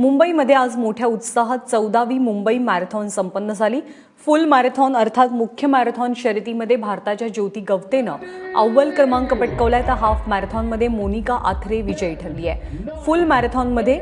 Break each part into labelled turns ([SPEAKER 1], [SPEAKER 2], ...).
[SPEAKER 1] मुंबईमध्ये आज मोठ्या उत्साहात चौदावी मुंबई मॅरेथॉन संपन्न झाली. फुल मॅरेथॉन अर्थात मुख्य मॅरेथॉन शर्यतीमध्ये भारताच्या ज्योती गवतेनं अव्वल क्रमांक पटकवलाय. तर हाफ मॅरेथॉनमध्ये मोनिका आथरे विजयी ठरली आहे. फुल मॅरेथॉनमध्ये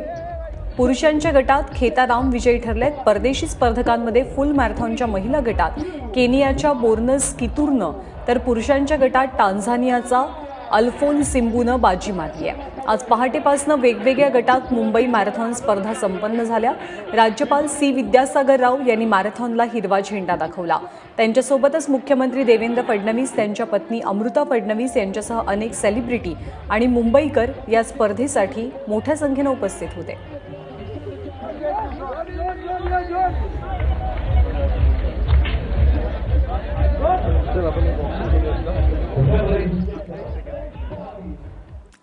[SPEAKER 1] पुरुषांच्या गटात खेताराम विजयी ठरलेत. परदेशी स्पर्धकांमध्ये फुल मॅरेथॉनच्या महिला गटात केनियाच्या बोर्नस कितूरनं तर पुरुषांच्या गटात टांझानियाचा अल्फोन सिंबूनं बाजी मारली आहे. आज पहाटेपासून वेगवेगळ्या गटात मुंबई मॅरेथॉन स्पर्धा संपन्न झाल्या. राज्यपाल सी विद्यासागर राव यांनी मॅरेथॉनला हिरवा झेंडा दाखवला. त्यांच्यासोबतच मुख्यमंत्री देवेंद्र फडणवीस त्यांच्या पत्नी अमृता फडणवीस यांच्यासह अनेक सेलिब्रिटी आणि मुंबईकर या स्पर्धेसाठी मोठ्या संख्येनं उपस्थित होते.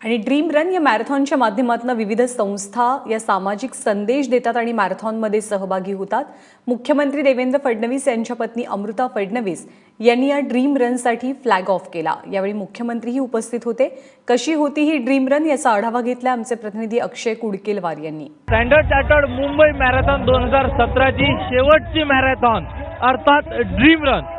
[SPEAKER 1] आणि ड्रीम रन या मॅरेथॉनच्या माध्यमातून विविध संस्था या सामाजिक संदेश देतात आणि मॅरेथॉनमध्ये सहभागी होतात. मुख्यमंत्री देवेंद्र फडणवीस यांच्या पत्नी अमृता फडणवीस यांनी या ड्रीम रनसाठी फ्लॅग ऑफ केला. यावेळी मुख्यमंत्रीही उपस्थित होते. कशी होती ही ड्रीम रन याचा आढावा घेतला आमचे प्रतिनिधी अक्षय कुडकेलवार यांनी.
[SPEAKER 2] स्टँडर्ड चार्टर्ड मुंबई मॅरेथॉन दोन हजार सतराची शेवटची मॅरेथॉन अर्थात ड्रीम रन.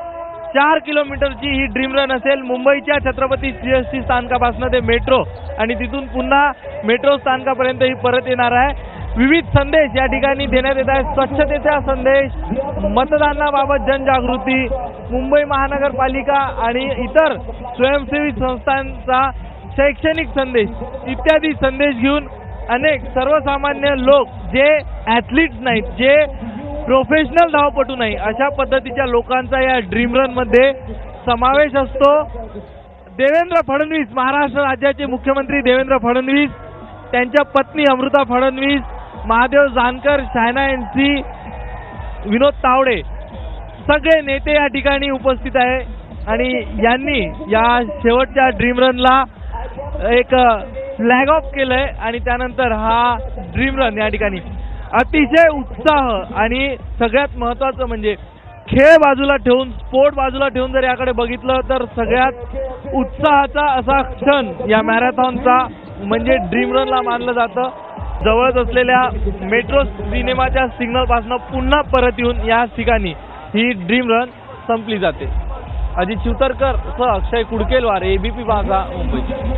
[SPEAKER 2] चार किलोमीटरची ही ड्रीम रन असेल. मुंबईच्या छत्रपती सीएसटी स्थानकापासून ते मेट्रो. आणि तिथून पुन्हा मेट्रो स्थानकापर्यंत ही परत येणार आहे. विविध संदेश या ठिकाणी देण्यात येत आहे स्वच्छतेचा संदेश मतदानाबाबत जनजागृती मुंबई महानगरपालिका आणि इतर स्वयंसेवी संस्थांचा शैक्षणिक संदेश इत्यादी संदेश घेऊन अनेक सर्वसामान्य लोक जे ॲथलीट्स नाहीत जे प्रोफेशनल धावपटू नाही. अशा पद्धतीच्या लोकांचा या ड्रीम रनमध्ये समावेश असतो. देवेंद्र फडणवीस महाराष्ट्र राज्याचे मुख्यमंत्री देवेंद्र फडणवीस त्यांच्या पत्नी अमृता फडणवीस महादेव जानकर शायना एनसी विनोद तावडे सगळे नेते या ठिकाणी उपस्थित आहे. आणि यांनी या शेवटच्या ड्रीम रनला एक फ्लॅग ऑफ केलंय. आणि त्यानंतर हा ड्रीम रन या ठिकाणी अतिशय उत्साह आणि सगळ्यात महत्वाचं म्हणजे खेळ बाजूला ठेवून स्पोर्ट बाजूला ठेवून जर याकडे बघितलं तर सगळ्यात उत्साहाचा असा क्षण या मॅरेथॉनचा म्हणजे ड्रीम रनला मानलं जातं. जवळच असलेल्या मेट्रो सिनेमाच्या सिग्नलपासून पुन्हा परत येऊन या ठिकाणी ही ड्रीम रन संपली जाते. अजित शिवतरकर सह अक्षय कुडकेलवार एबीपी माझा मुंबई.